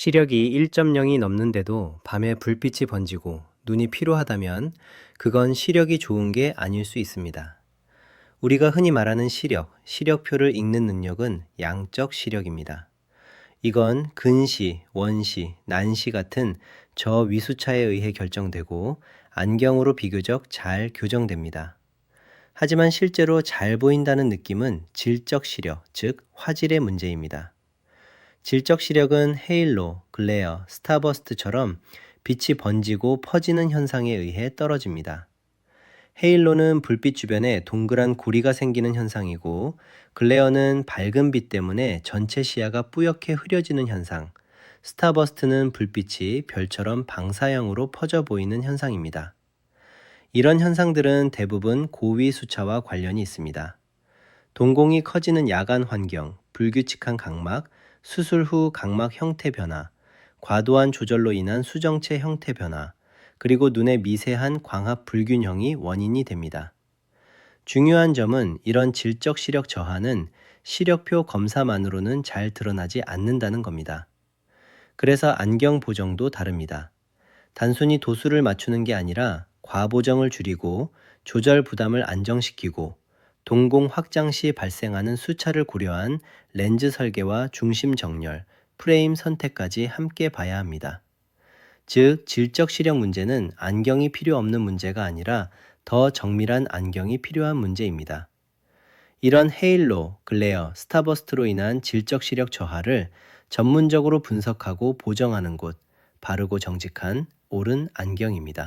시력이 1.0이 넘는데도 밤에 불빛이 번지고 눈이 피로하다면 그건 시력이 좋은 게 아닐 수 있습니다. 우리가 흔히 말하는 시력, 시력표를 읽는 능력은 양적 시력입니다. 이건 근시, 원시, 난시 같은 저위수차에 의해 결정되고 안경으로 비교적 잘 교정됩니다. 하지만 실제로 잘 보인다는 느낌은 질적 시력, 즉 화질의 문제입니다. 질적 시력은 헤일로, 글레어, 스타버스트처럼 빛이 번지고 퍼지는 현상에 의해 떨어집니다. 헤일로는 불빛 주변에 동그란 고리가 생기는 현상이고, 글레어는 밝은 빛 때문에 전체 시야가 뿌옇게 흐려지는 현상, 스타버스트는 불빛이 별처럼 방사형으로 퍼져 보이는 현상입니다. 이런 현상들은 대부분 고위 수차와 관련이 있습니다. 동공이 커지는 야간 환경, 불규칙한 각막, 수술 후 각막 형태 변화, 과도한 조절로 인한 수정체 형태 변화, 그리고 눈의 미세한 광합 불균형이 원인이 됩니다. 중요한 점은 이런 질적 시력 저하는 시력표 검사만으로는 잘 드러나지 않는다는 겁니다. 그래서 안경 보정도 다릅니다. 단순히 도수를 맞추는 게 아니라 과보정을 줄이고 조절 부담을 안정시키고 동공 확장 시 발생하는 수차를 고려한 렌즈 설계와 중심 정렬, 프레임 선택까지 함께 봐야 합니다. 즉, 질적 시력 문제는 안경이 필요 없는 문제가 아니라 더 정밀한 안경이 필요한 문제입니다. 이런 헤일로, 글레어, 스타버스트로 인한 질적 시력 저하를 전문적으로 분석하고 보정하는 곳, 바르고 정직한 옳은 안경입니다.